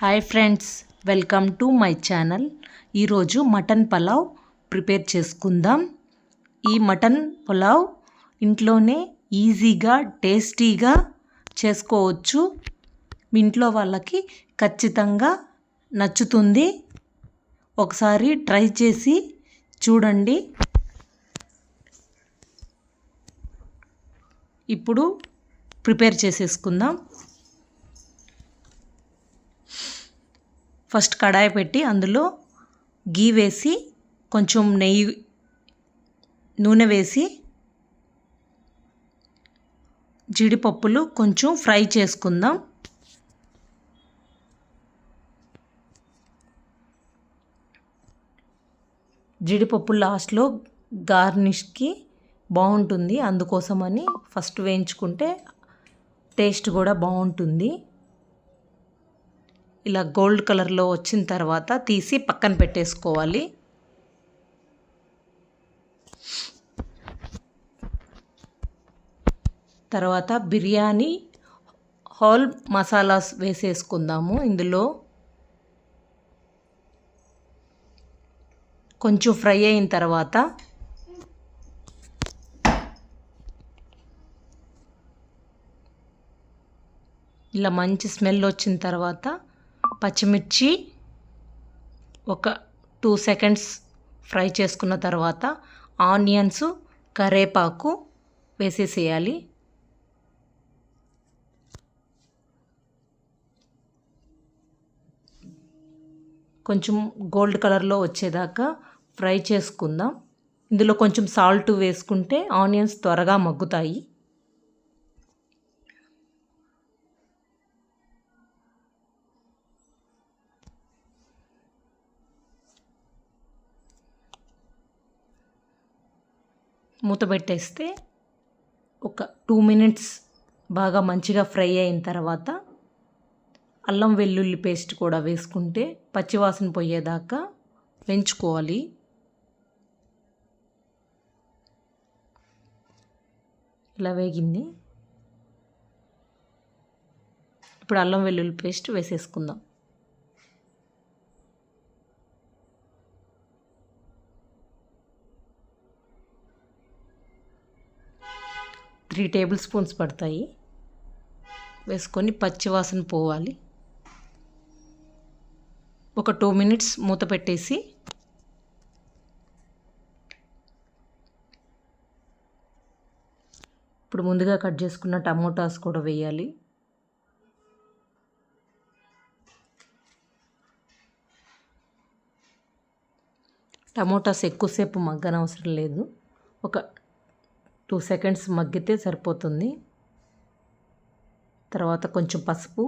Hi friends welcome to my channel ఈరోజు mutton pulao prepare చేసుకుందాం. ఈ మటన్ పులావ్ ఇంట్లోనే ఈజీగా టేస్టీగా చేసుకోవచ్చు. మీ ఇంట్లో వాళ్ళకి ఖచ్చితంగా నచ్చుతుంది. ఒకసారి ట్రై చేసి చూడండి. ఇప్పుడు ప్రిపేర్ చేసేసుకుందాం. ఫస్ట్ కడాయి పెట్టి అందులో గీ వేసి కొంచెం నెయ్యి నూనె వేసి జీడిపప్పులు కొంచెం ఫ్రై చేసుకుందాం. జీడిపప్పు లాస్ట్లో గార్నిష్కి బాగుంటుంది. అందుకోసమని ఫస్ట్ వేయించుకుంటే టేస్ట్ కూడా బాగుంటుంది. ఇలా గోల్డ్ కలర్లో వచ్చిన తర్వాత తీసి పక్కన పెట్టేసుకోవాలి. తర్వాత బిర్యానీ హోల్ మసాలాస్ వేసేసుకుందాము ఇందులో. కొంచెం ఫ్రై అయిన తర్వాత ఇలా మంచి స్మెల్ వచ్చిన తర్వాత పచ్చిమిర్చి ఒక టూ సెకండ్స్ ఫ్రై చేసుకున్న తర్వాత ఆనియన్స్ కరేపాకు వేసేసేయాలి. కొంచెం గోల్డ్ కలర్లో వచ్చేదాకా ఫ్రై చేసుకుందాం. ఇందులో కొంచెం సాల్ట్ వేసుకుంటే ఆనియన్స్ త్వరగా మగ్గుతాయి. మూత పెట్టేస్తే ఒక టూ మినిట్స్ బాగా మంచిగా ఫ్రై అయిన తర్వాత అల్లం వెల్లుల్లి పేస్ట్ కూడా వేసుకుంటే పచ్చివాసన పోయేదాకా పెంచుకోవాలి ఇలా వేగింది. ఇప్పుడు అల్లం వెల్లుల్లి పేస్ట్ వేసేసుకుందాం. త్రీ టేబుల్ స్పూన్స్ పడతాయి. వేసుకొని పచ్చివాసన పోవాలి. ఒక టూ మినిట్స్ మూత పెట్టేసి ఇప్పుడు ముందుగా కట్ చేసుకున్న టమోటాస్ కూడా వేయాలి. టమోటాస్ ఎక్కువసేపు మగ్గనవసరం లేదు. ఒక టూ సెకండ్స్ మగ్గితే సరిపోతుంది. తర్వాత కొంచెం పసుపు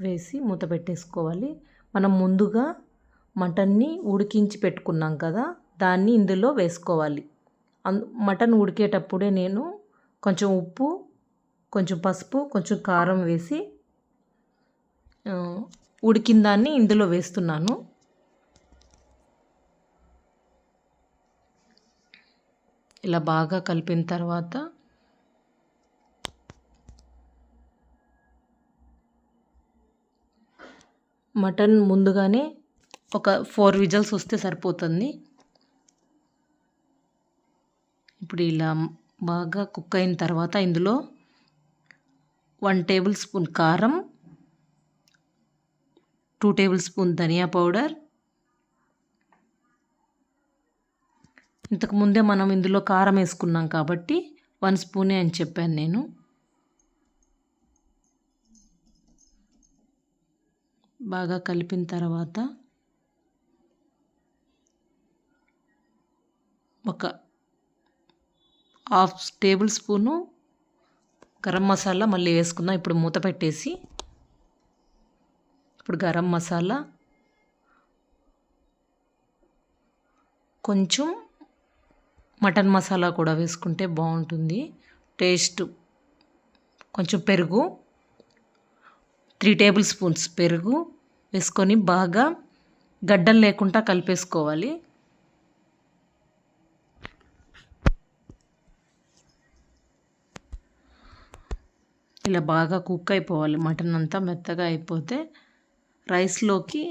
వేసి మూత పెట్టేసుకోవాలి. మనం ముందుగా మటన్ని ఉడికించి పెట్టుకున్నాం కదా దాన్ని ఇందులో వేసుకోవాలి. మటన్ ఉడికేటప్పుడే నేను కొంచెం ఉప్పు కొంచెం పసుపు కొంచెం కారం వేసి ఉడికిన దాన్ని ఇందులో వేస్తున్నాను. ఇలా బాగా కలిపిన తర్వాత మటన్ ముందుగానే ఒక ఫోర్ విజల్స్ వస్తే సరిపోతుంది. ఇప్పుడు ఇలా బాగా కుక్ అయిన తర్వాత ఇందులో వన్ టేబుల్ స్పూన్ కారం టూ టేబుల్ స్పూన్ ధనియా పౌడర్ ఇంతకుముందే మనం ఇందులో కారం వేసుకున్నాం కాబట్టి వన్ స్పూనే అని చెప్పాను నేను. బాగా కలిపిన తర్వాత ఒక half tablespoon garam masala మళ్ళీ వేసుకుందాం. ఇప్పుడు మూత పెట్టేసి ఇప్పుడు గరం మసాలా కొంచెం మటన్ మసాలా కూడా వేసుకుంటే బాగుంటుంది. టేస్ట్ కొంచెం పెరుగు త్రీ టేబుల్ స్పూన్స్ పెరుగు వేసుకొని బాగా గడ్డలు లేకుండా కలిపేసుకోవాలి. ఇలా బాగా కుక్ అయిపోవాలి. మటన్ అంతా మెత్తగా అయిపోతే రైస్లోకి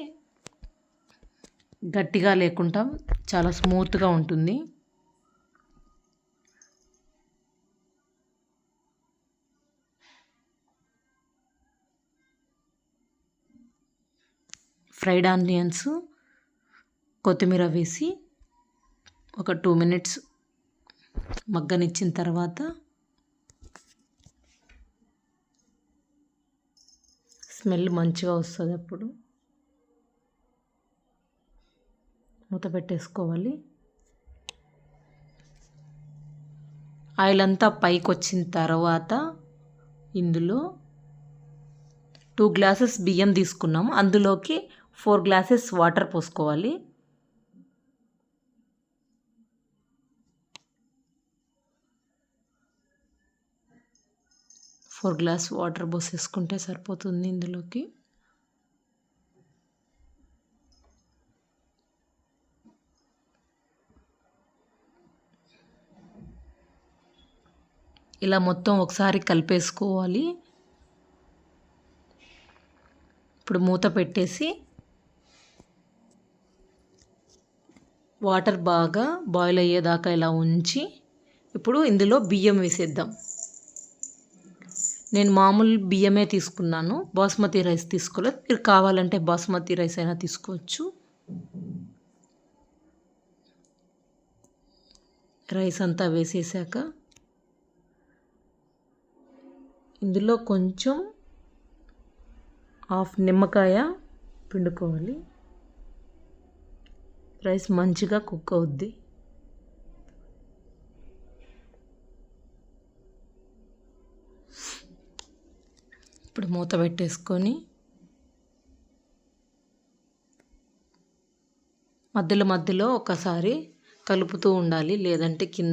గట్టిగా లేకుండా చాలా స్మూత్గా ఉంటుంది. ఫ్రైడ్ ఆనియన్స్ కొత్తిమీర వేసి ఒక టూ మినిట్స్ మగ్గనిచ్చిన తర్వాత స్మెల్ మంచిగా వస్తుంది అప్పుడు. మూత పెట్టేసుకోవాలి. ఆయిల్ అంతా పైకి వచ్చిన తర్వాత ఇందులో టూ గ్లాసెస్ బియ్యం తీసుకున్నాము అందులోకి ఫోర్ గ్లాసెస్ వాటర్ పోసుకోవాలి. ఫోర్ గ్లాస్ వాటర్ పోసేసుకుంటే సరిపోతుంది ఇందులోకి. ఇలా మొత్తం ఒకసారి కలిపేసుకోవాలి. ఇప్పుడు మూత పెట్టేసి వాటర్ బాగా బాయిల్ అయ్యేదాకా ఇలా ఉంచి ఇప్పుడు ఇందులో బియ్యం వేసేద్దాం. నేను మామూలు బియ్యమే తీసుకున్నాను. బాస్మతి రైస్ తీసుకోలేదు. మీరు కావాలంటే బాస్మతి రైస్ అయినా తీసుకోవచ్చు. రైస్ అంతా వేసేసాక ఇందులో కొంచెం హాఫ్ నిమ్మకాయ పిండుకోవాలి. రైస్ మంచిగా కుక్ అవుద్ది. ఇప్పుడు మూత పెట్టేసుకొని మధ్యలో మధ్యలో ఒకసారి కలుపుతూ ఉండాలి లేదంటే కింద